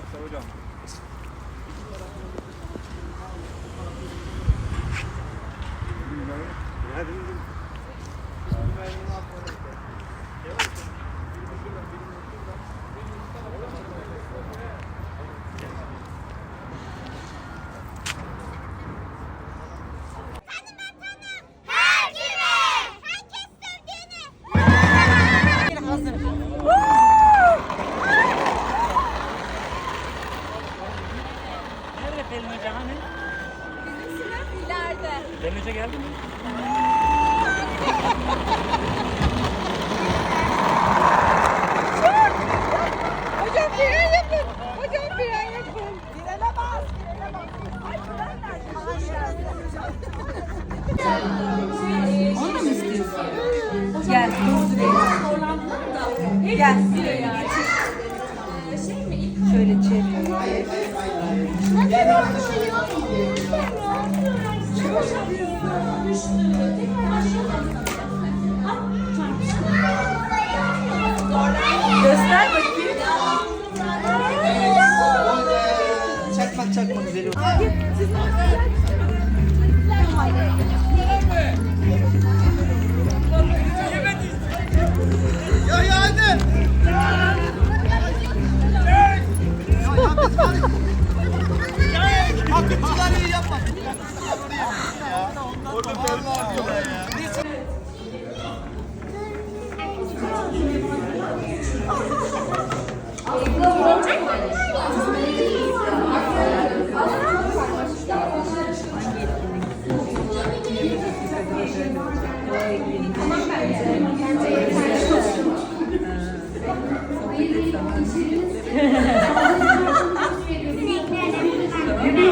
yapsa hocam. Gel. Şöyle çevir.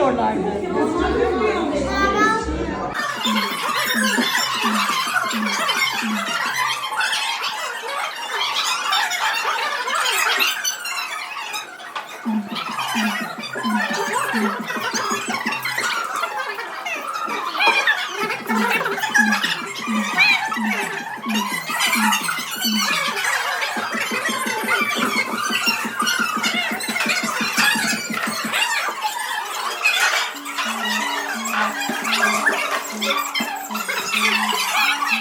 yapıyorlardı.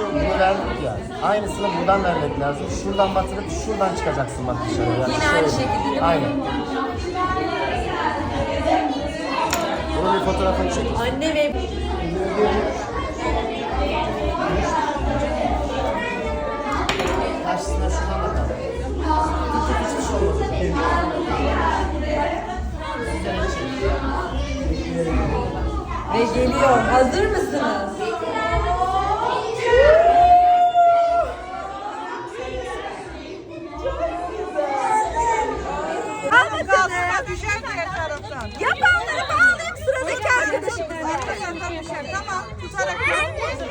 şu, bunu verdik ya. Aynısını buradan vermek lazım. Şuradan batırıp şuradan çıkacaksın bak dışarı. Yani Yine aynı şekilde? Aynen. Bunun bir fotoğrafını çek. Anne ve Karşısına şuradan bakalım. Hiçbir şey olmadı. ve geliyor. Hazır mısınız?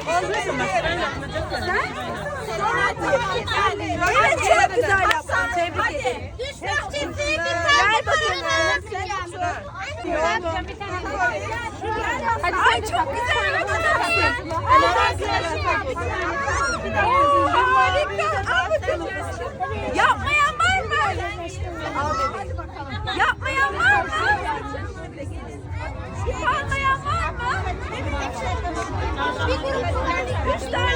Olmuyor mu? Evet çok güzel yaptın. Tebrik ederim. Düşmüş çiftliği bir Gel bakalım. Ay çok güzel yaptın. Oo, harika. Al bakalım. Yapmayan var mı? Yapmayan var mı? Mı? Üç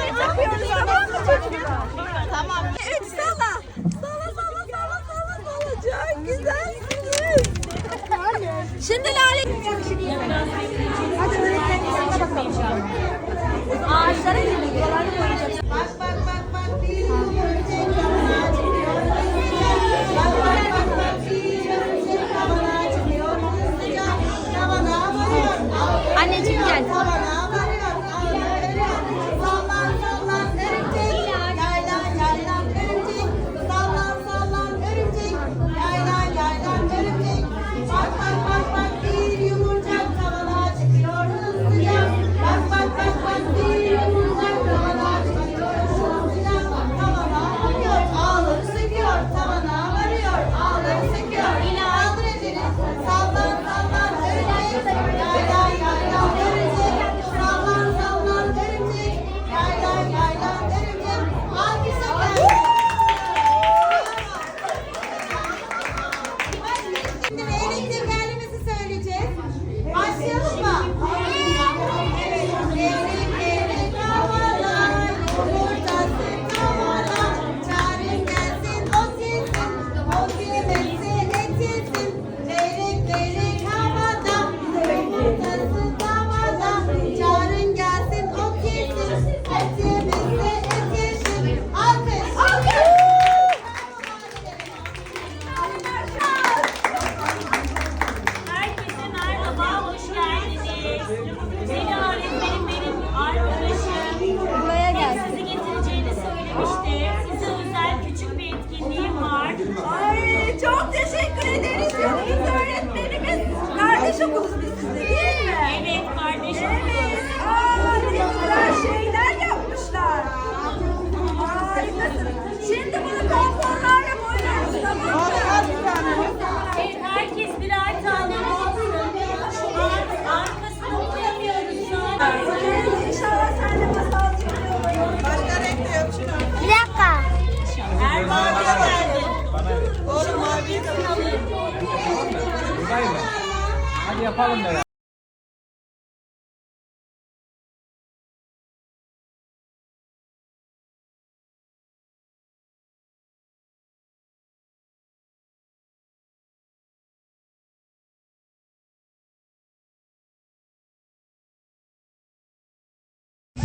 yapalım beraber.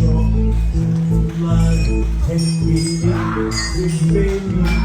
Yollar hep eğlen